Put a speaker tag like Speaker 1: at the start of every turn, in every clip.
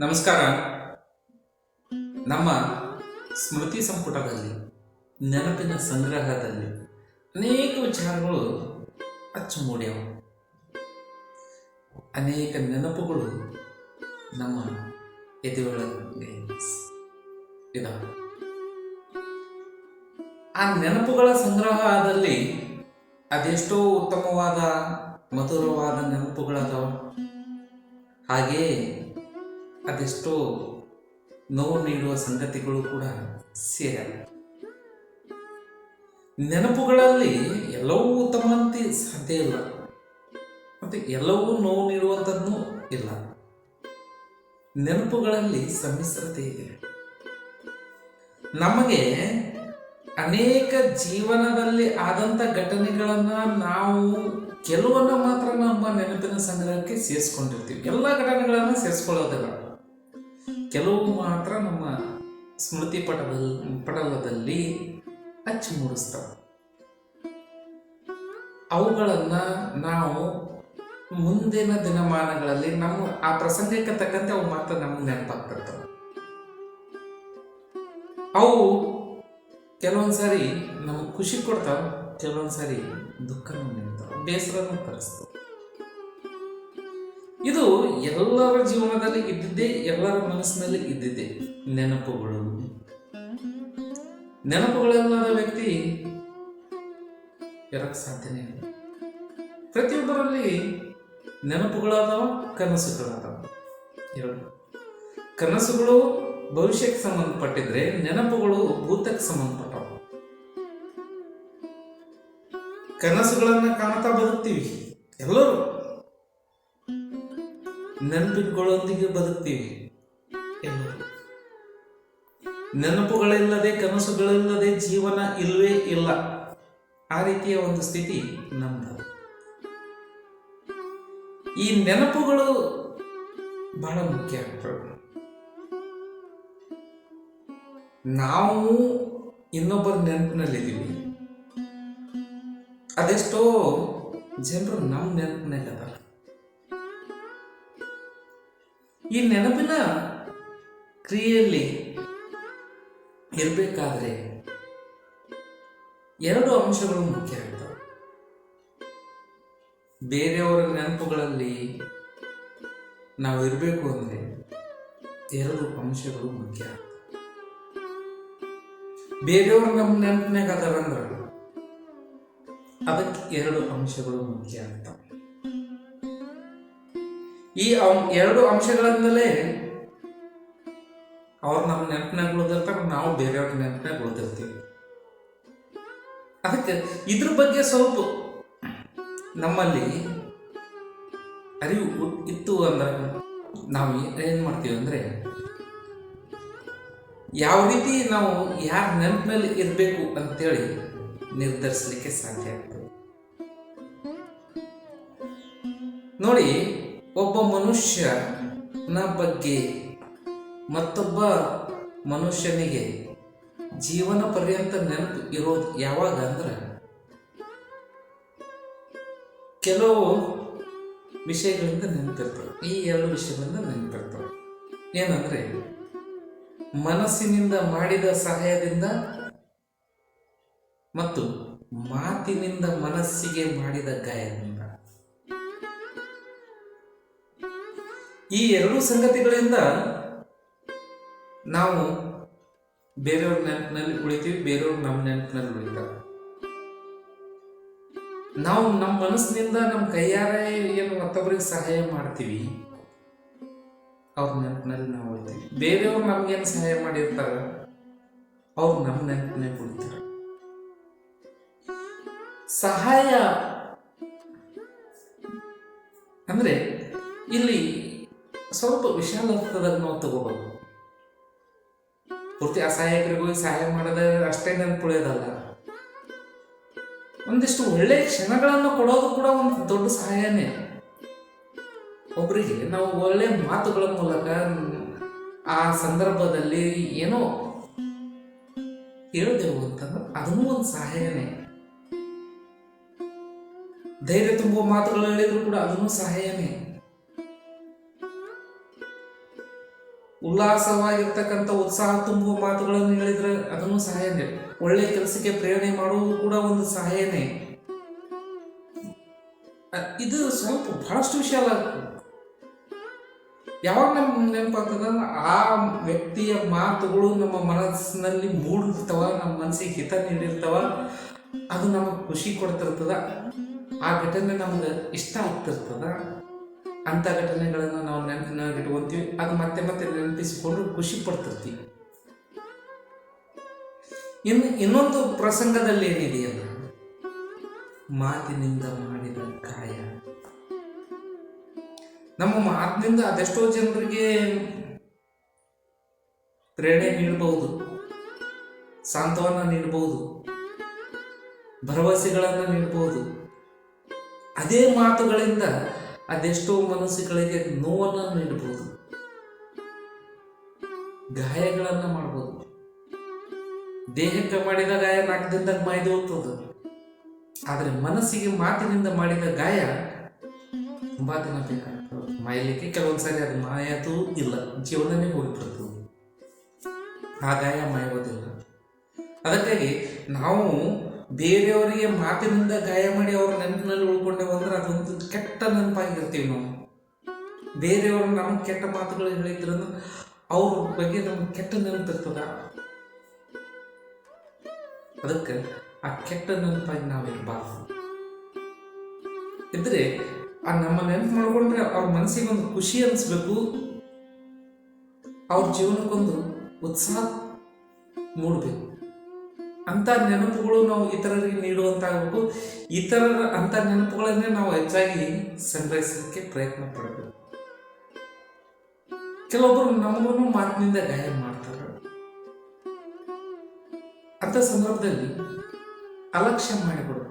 Speaker 1: ನಮಸ್ಕಾರ. ನಮ್ಮ ಸ್ಮೃತಿ ಸಂಪುಟದಲ್ಲಿ, ನೆನಪಿನ ಸಂಗ್ರಹದಲ್ಲಿ ಅನೇಕ ವಿಚಾರಗಳು ಅಚ್ಚು ಮೂಡ್ಯಾವ. ಅನೇಕ ನೆನಪುಗಳು ನಮ್ಮ ಎದೆಯೊಳಗೆ ಇದಾವೆ. ಆ ನೆನಪುಗಳ ಸಂಗ್ರಹದಲ್ಲಿ ಅದೆಷ್ಟೋ ಉತ್ತಮವಾದ, ಮಧುರವಾದ ನೆನಪುಗಳದಾವ. ಹಾಗೆಯೇ ಅದೆಷ್ಟೋ ನೋವು ನೀಡುವ ಸಂಗತಿಗಳು ಕೂಡ ಸೇರ ನೆನಪುಗಳಲ್ಲಿ ಎಲ್ಲವೂ ಉತ್ತಮ ಅಂತ ಸಾಧ್ಯ ಇಲ್ಲ. ಮತ್ತೆ ಎಲ್ಲವೂ ನೋವು ನೀಡುವಂಥದ್ದು ಇಲ್ಲ. ನೆನಪುಗಳಲ್ಲಿ ಸಮ್ಮಿಶ್ರತೆ ಇದೆ. ನಮಗೆ ಅನೇಕ ಜೀವನದಲ್ಲಿ ಆದಂಥ ಘಟನೆಗಳನ್ನ ನಾವು ಕೆಲವನ್ನ ಮಾತ್ರ ನಮ್ಮ ನೆನಪಿನ ಸಂಗ್ರಹಕ್ಕೆ ಸೇರಿಸ್ಕೊಂಡಿರ್ತೀವಿ. ಎಲ್ಲ ಘಟನೆಗಳನ್ನ ಸೇರಿಸ್ಕೊಳ್ಳೋದಿಲ್ಲ. ಕೆಲವು ಮಾತ್ರ ನಮ್ಮ ಸ್ಮೃತಿ ಪಟದಲ್ಲಿ ಪಟಲದಲ್ಲಿ ಅಚ್ಚು ಮೂಡಿಸ್ತವೆ. ಅವುಗಳನ್ನು ನಾವು ಮುಂದಿನ ದಿನಮಾನಗಳಲ್ಲಿ ನಮ್ಮ ಆ ಪ್ರಸಂಗಕ್ಕೆ ತಕ್ಕಂತೆ ಅವು ಮಾತ್ರ ನಮ್ಗೆ ನೆನಪಾಗ್ತಿರ್ತವೆ. ಅವು ಕೆಲವೊಂದು ಸಾರಿ ನಮಗೆ ಖುಷಿ ಕೊಡ್ತಾವೆ, ಕೆಲವೊಂದು ಸಾರಿ ದುಃಖನೂ ನಿಂತಾವೆ ಬೇಸರನೂ ತರಿಸ್ತಾವ. ಇದು ಎಲ್ಲರ ಜೀವನದಲ್ಲಿ ಇದ್ದಿದ್ದೇ, ಎಲ್ಲರ ಮನಸ್ಸಿನಲ್ಲಿ ಇದ್ದಿದ್ದೆ ನೆನಪುಗಳು. ನೆನಪುಗಳಿಲ್ಲದ ವ್ಯಕ್ತಿ ಇರಕ್ ಸಾಧ್ಯನೇ ಇಲ್ಲ. ಪ್ರತಿಯೊಬ್ಬರಲ್ಲಿ ನೆನಪುಗಳಾದವ, ಕನಸುಗಳಾದವ. ಎರಡು. ಕನಸುಗಳು ಭವಿಷ್ಯಕ್ಕೆ ಸಂಬಂಧಪಟ್ಟಿದ್ರೆ ನೆನಪುಗಳು ಭೂತಕ್ಕೆ ಸಂಬಂಧಪಟ್ಟವು. ಕನಸುಗಳನ್ನ ಕಾಣ್ತಾ ಬದುಕ್ತೀವಿ. ಎಲ್ಲರೂ. ನೆನಪುಗಳೊಂದಿಗೆ ಬದುಕ್ತೀವಿ ಎನ್ನುವುದು. ನೆನಪುಗಳಿಲ್ಲದೆ, ಕನಸುಗಳಿಲ್ಲದೆ ಜೀವನ ಇಲ್ಲವೇ ಇಲ್ಲ. ಆ ರೀತಿಯ ಒಂದು ಸ್ಥಿತಿ ನಮ್ದು ಈ ನೆನಪುಗಳು ಬಹಳ ಮುಖ್ಯ ನಾವು ಇನ್ನೊಬ್ಬರ ನೆನಪಿನಲ್ಲಿದ್ದೀವಿ. ಅದೆಷ್ಟೋ ಜನರು ನಮ್ಮ ನೆನಪಿನಲ್ಲಿ ಅದಾರ ಈ ನೆನಪಿನ ಕ್ರಿಯೆಯಲ್ಲಿ ಇರಬೇಕಾದ್ರೆ ಎರಡು ಅಂಶಗಳು ಮುಖ್ಯ ಆಗ್ತವೆ. ಬೇರೆಯವರ ನೆನಪುಗಳಲ್ಲಿ ನಾವು ಇರಬೇಕು ಅಂದರೆ ಎರಡು ಅಂಶಗಳು ಮುಖ್ಯ ಬೇರೆಯವರು ನಮ್ಮ ನೆನಪಿನಾಗ ಅದಾರಂದ್ರೆ ಅದಕ್ಕೆ ಎರಡು ಅಂಶಗಳು ಮುಖ್ಯ ಆಗ್ತವೆ. ಈ ಎರಡು ಅಂಶಗಳಿಂದಲೇ ಅವ್ರು ನಮ್ಮ ನೆನಪಿನಾಗ ಉಳಿದಿರ್ತಾರೆ ನಾವು ಬೇರೆಯವ್ರ ನೆನಪಿನಾಗ ಉಳಿದಿರ್ತೀವಿ. ಅದಕ್ಕೆ ಇದ್ರ ಬಗ್ಗೆ ಸ್ವಲ್ಪ ನಮ್ಮಲ್ಲಿ ಅರಿವು ಇತ್ತು ಅಂದ್ರೆ ನಾವು ಏನು ಮಾಡ್ತೀವಿ ಅಂದ್ರೆ ಯಾವ ರೀತಿ ನಾವು ಯಾರ ನೆನಪಿನಲ್ಲಿ ಇರಬೇಕು ಅಂತೇಳಿ ನಿರ್ಧರಿಸಲಿಕ್ಕೆ ಸಾಧ್ಯ ಆಗ್ತದೆ. ನೋಡಿ ಒಬ್ಬ ಮನುಷ್ಯನ ಬಗ್ಗೆ ಮತ್ತೊಬ್ಬ ಮನುಷ್ಯನಿಗೆ ಜೀವನ ಪರ್ಯಂತ ನೆನಪು ಇರೋದು ಯಾವಾಗ ಅಂದ್ರೆ ಕೆಲವು ವಿಷಯಗಳಿಂದ ನೆನಪಿರ್ತವೆ. ಈ ಎರಡು ವಿಷಯಗಳಿಂದ ನೆನಪಿರ್ತವೆ. ಏನಂದ್ರೆ ಮನಸ್ಸಿನಿಂದ ಮಾಡಿದ ಸಹಾಯದಿಂದ ಮತ್ತು ಮಾತಿನಿಂದ ಮನಸ್ಸಿಗೆ ಮಾಡಿದ ಗಾಯದಿಂದ. ಈ ಎರಡು ಸಂಗತಿಗಳಿಂದ ನಾವು ಬೇರೆಯವ್ರ ನೆನಪಿನಲ್ಲಿ ಉಳಿತೀವಿ, ಬೇರೆಯವ್ರ ನಮ್ಮ ನೆನಪಿನಲ್ಲಿ ನಾವು ನಮ್ಮ ಮನಸ್ಸಿನಿಂದ ನಮ್ಮ ಕೈಯಾರೆ ಏನು ಮತ್ತೊಬ್ಬರಿಗೆ ಸಹಾಯ ಮಾಡ್ತೀವಿ, ಅವ್ರ ನೆನಪಿನಲ್ಲಿ ನಾವು ಉಳಿತೀವಿ. ಬೇರೆಯವ್ರು ನಮ್ಗೇನು ಸಹಾಯ ಮಾಡಿರ್ತಾರ, ಅವ್ರು ನಮ್ಮ ನೆನಪಿನಲ್ಲಿ ಉಳಿತಾರೆ. ಸಹಾಯ ಅಂದ್ರೆ ಇಲ್ಲಿ ಸ್ವಲ್ಪ ವಿಶಾಲ ಅರ್ಥದಾಗ ನಾವು ತಗೋಬೇಕು. ಪೂರ್ತಿ ಅಸಹಾಯಕರಿಗೂ ಸಹಾಯ ಮಾಡೋದ ಅಷ್ಟೇ ನೆನಪುಳಿಯೋದಲ್ಲ. ಒಂದಿಷ್ಟು ಒಳ್ಳೆ ಕ್ಷಣಗಳನ್ನು ಕೊಡೋದು ಕೂಡ ಒಂದು ದೊಡ್ಡ ಸಹಾಯನೇ. ಒಬ್ಬರಿಗೆ ನಾವು ಒಳ್ಳೆ ಮಾತುಗಳ ಮೂಲಕ ಆ ಸಂದರ್ಭದಲ್ಲಿ ಏನೋ ಹೇಳ್ದೆವು ಅಂತಂದ್ರೆ ಅದನ್ನೂ ಒಂದು ಸಹಾಯನೇ. ಧೈರ್ಯ ತುಂಬುವ ಮಾತುಗಳು ಹೇಳಿದ್ರು ಕೂಡ ಅದನ್ನು ಸಹಾಯನೇ. ಉಲ್ಲಾಸವಾಗಿರ್ತಕ್ಕಂಥ ಉತ್ಸಾಹ ತುಂಬುವ ಮಾತುಗಳನ್ನು ಹೇಳಿದ್ರೆ ಅದನ್ನು ಸಹಾಯನೇ. ಒಳ್ಳೆ ಕೆಲಸಕ್ಕೆ ಪ್ರೇರಣೆ ಮಾಡುವುದು ಕೂಡ ಒಂದು ಸಹಾಯನೇ. ಇದು ಸ್ವಲ್ಪ ಬಹಳಷ್ಟು ವಿಷಯ ಅಲ್ಲ. ಯಾವಾಗ ನಮ್ಗೆ ನೆನಪಾಗ್ತದ ಆ ವ್ಯಕ್ತಿಯ ಮಾತುಗಳು ನಮ್ಮ ಮನಸ್ಸಿನಲ್ಲಿ ಮೂಡಿರ್ತವ, ನಮ್ಮ ಮನಸ್ಸಿಗೆ ಹಿತ ನೀಡಿರ್ತವ. ಅದು ನಮಗೆ ಖುಷಿ ಕೊಡ್ತಿರ್ತದ. ಆ ಘಟನೆ ನಮ್ಗೆ ಇಷ್ಟ ಆಗ್ತಿರ್ತದ. ಅಂಥ ಘಟನೆಗಳನ್ನು ನಾವು ನೆನಪಿನಲ್ಲಿ ಇಟ್ಕೊಂತೀವಿ ಅದು ಮತ್ತೆ ಮತ್ತೆ ನೆನಪಿಸಿಕೊಂಡು ಖುಷಿ ಪಡ್ತಿರ್ತೀವಿ. ಇನ್ನು ಇನ್ನೊಂದು ಪ್ರಸಂಗದಲ್ಲಿ ಏನಿದೆಯಲ್ಲ ಮಾತಿನಿಂದ ಮಾಡಿದ ಗಾಯ. ನಮ್ಮ ಮಾತಿನಿಂದ ಅದೆಷ್ಟೋ ಜನರಿಗೆ ಪ್ರೇರಣೆ ನೀಡಬಹುದು, ಸಾಂತ್ವನ ನೀಡಬಹುದು, ಭರವಸೆಗಳನ್ನು ನೀಡಬಹುದು. ಅದೇ ಮಾತುಗಳಿಂದ ಅದೆಷ್ಟೋ ಮನಸ್ಸುಗಳಿಗೆ ನೋವನ್ನು ನೀಡಬಹುದು ಗಾಯಗಳನ್ನು ಮಾಡಬಹುದು ದೇಹಕ್ಕೆ ಮಾಡಿದ ಗಾಯ ನಾಲ್ಕು ದಿನದಾಗ ಮಾಯ್ದು ಹೋಗ್ತದೆ. ಆದರೆ ಮನಸ್ಸಿಗೆ ಮಾತಿನಿಂದ ಮಾಡಿದ ಗಾಯ ತುಂಬಾ ದಿನ ಬೇಕಾಗ್ತದೆ. ಮಾಯಲಿಕ್ಕೆ ಕೆಲವೊಂದ್ಸರಿ ಅದು ಮಾಯದೂ ಇಲ್ಲ, ಜೀವನನೇ ಹೋಗಿಬಿಡ್ತದೆ. ಆ ಗಾಯ ಮಾಯೋದಿಲ್ಲ. ಅದಕ್ಕಾಗಿ ನಾವು ಬೇರೆಯವರಿಗೆ ಮಾತಿನಿಂದ ಗಾಯ ಮಾಡಿ ಅವ್ರ ನೆನಪಿನಲ್ಲಿ ಉಳ್ಕೊಂಡೇವು ಅಂದ್ರೆ ಅದೊಂದು ಕೆಟ್ಟ ನೆನಪಾಗಿರ್ತೀವಿ ನಾವು. ಬೇರೆಯವರು ನಮ್ಗೆ ಕೆಟ್ಟ ಮಾತುಗಳು ಹೇಳಿದ್ರಂದ್ರೆ ಅವ್ರ ಬಗ್ಗೆ ನಮ್ಗೆ ಕೆಟ್ಟ ನೆನಪಿರ್ತದ. ಅದಕ್ಕೆ ಆ ಕೆಟ್ಟ ನೆನಪಾಗಿ ನಾವು ಇರಬಾರ್ದು. ಇದ್ರೆ ಆ ನಮ್ಮ ನೆನಪು ಮಾಡ್ಕೊಂಡ್ರೆ ಅವ್ರ ಮನಸ್ಸಿಗೆ ಒಂದು ಖುಷಿ ಅನಿಸ್ಬೇಕು. ಅವ್ರ ಜೀವನಕ್ಕೊಂದು ಉತ್ಸಾಹ ಮೂಡಬೇಕು. ಅಂತ ನೆನಪುಗಳು ನಾವು ಇತರರಿಗೆ ನೀಡುವಂತಾಗಬೇಕು. ಇತರರ ಅಂತ ನೆನಪುಗಳನ್ನೇ ನಾವು ಹೆಚ್ಚಾಗಿ ಸಂಗ್ರಹಿಸಲಿಕ್ಕೆ ಪ್ರಯತ್ನ ಪಡಬೇಕು. ಕೆಲವೊಬ್ಬರು ನಮಗೂ ಮಾತಿನಿಂದ ಗಾಯ ಮಾಡ್ತಾರೆ. ಅಂತ ಸಂದರ್ಭದಲ್ಲಿ ಅಲಕ್ಷ್ಯ ಮಾಡಿಬಿಡ್ಬೇಕು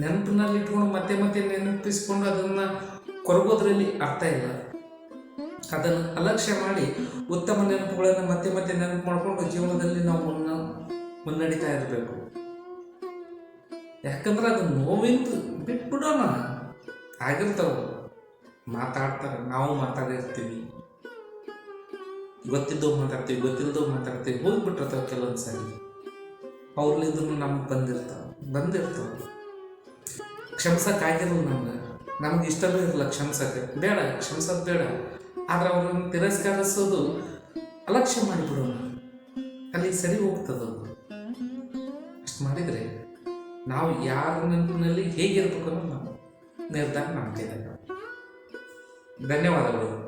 Speaker 1: ನೆನಪಿನಲ್ಲಿ ಇಟ್ಕೊಂಡು ಮತ್ತೆ ಮತ್ತೆ ನೆನಪಿಸ್ಕೊಂಡು ಅದನ್ನ ಕೊರಗೋದ್ರಲ್ಲಿ ಅರ್ಥ ಇಲ್ಲ. ಅದನ್ನು ಅಲಕ್ಷ್ಯ ಮಾಡಿ ಉತ್ತಮ ನೆನಪುಗಳನ್ನು ಮತ್ತೆ ಮತ್ತೆ ನೆನಪು ಮಾಡಿಕೊಂಡು ಜೀವನದಲ್ಲಿ ನಾವು ಮುನ್ನ ಮುನ್ನಡಿತಾ ಇರಬೇಕು. ಯಾಕಂದ್ರೆ ಅದು ನೋವಿಂದು ಬಿಟ್ಬಿಡೋಣ ಆಗಿರ್ತಾವ. ಮಾತಾಡ್ತಾರೆ. ನಾವು ಮಾತಾಡಿರ್ತೀವಿ ಗೊತ್ತಿದ್ದು ಮಾತಾಡ್ತೀವಿ ಗೊತ್ತಿಲ್ಲದೋ ಮಾತಾಡ್ತೀವಿ. ಹೋಗ್ಬಿಟ್ಟಿರ್ತಾವೆ ಕೆಲವೊಂದು ಸಾರಿ. ಅವ್ರಲ್ಲಿದ್ರು ನಮ್ಗೆ ಬಂದಿರ್ತಾವ. ಬಂದಿರ್ತಾವ. ಕ್ಷಮಿಸಕ್ಕಾಗಿರಲ್ಲ ನಮ್ಗೆ. ನಮ್ಗೆ ಇಷ್ಟವೇ ಇರಲ್ಲ ಕ್ಷಮಿಸಕ್ಕೆ. ಬೇಡ, ಕ್ಷಮಿಸೋದು ಬೇಡ. ಆದ್ರೆ ಅವ್ರನ್ನ ತಿರಸ್ಕರಿಸೋದು ಅಲಕ್ಷ್ಯ ಮಾಡಿಬಿಡೋಣ. ಅಲ್ಲಿ ಸರಿ ಹೋಗ್ತದೆ? ಅದು ಅಷ್ಟು ಮಾಡಿದರೆ ನಾವು ಯಾರ ನೆನಪಿನಲ್ಲಿ ಹೇಗಿರ್ಬೇಕು ಅನ್ನೋದು ನಾವು ನಿರ್ಧಾರ ಮಾಡ್ತಿದ್ದೇವೆ. ಧನ್ಯವಾದಗಳು.